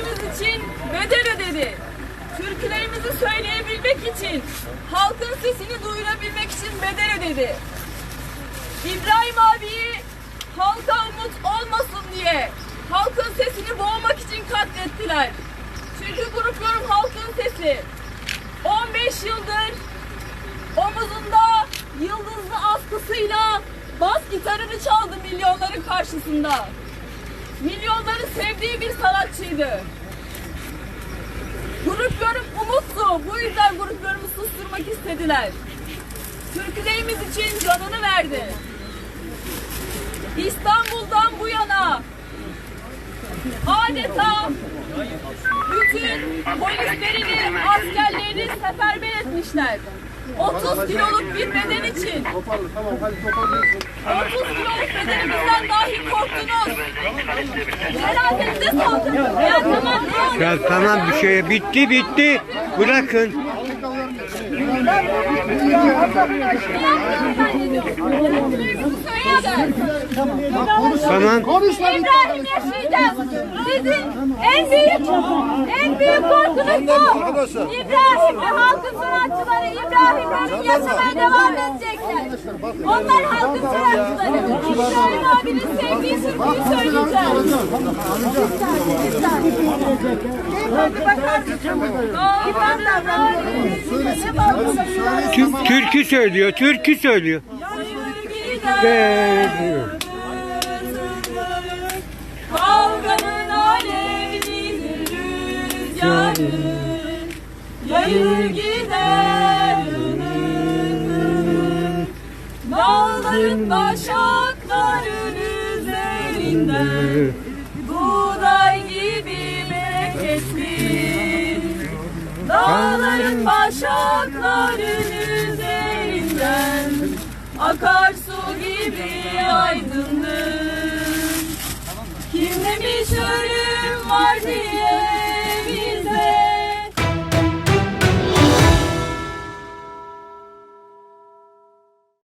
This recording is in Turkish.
birliğimiz için bedel ödedi. Türkülerimizi söyleyebilmek için, halkın sesini duyurabilmek için bedel ödedi. İbrahim abiyi halka umut olmasın diye halkın sesini boğmak için katlettiler. Çünkü grup yorum halkın sesi. 15 yıldır omuzunda yıldızlı askısıyla bas gitarını çaldı milyonların karşısında. Milyonların sevdiği bir sanatçıydı. Grup yorum umuttu. Bu yüzden grup yorumu susturmak istediler. Türkülerimiz için canını verdi. İstanbul'dan bu yana adeta bütün polislerini, askerlerini seferber etmişler. 30 kiloluk bir beden için Toparla tamam hadi toparlıyorsun. 30 kiloluk bedenimizden dahi korktunuz. Saldırdınız. Ya tamam bir şey bitti bitti. Bırakın. Tamam. İbrahim yaşayacağız. Sizin en büyük, en büyük korkunuz bu. İbrahim ve halkın sanatçıları İbrahimlerin yaşamaya devam edecekler. Onlar halkın sanatçıları. İbrahim abinin sevdiği bakar türkü söylüyor, türkü söylüyor. Geliyor. Kavganın alevlidir rüzgarı Yayılır gider Dağların başakların üzerinden Buğday gibi bereketli Dağların başakların üzerinden Akar su gibi aydınlık. Kim demiş ölüm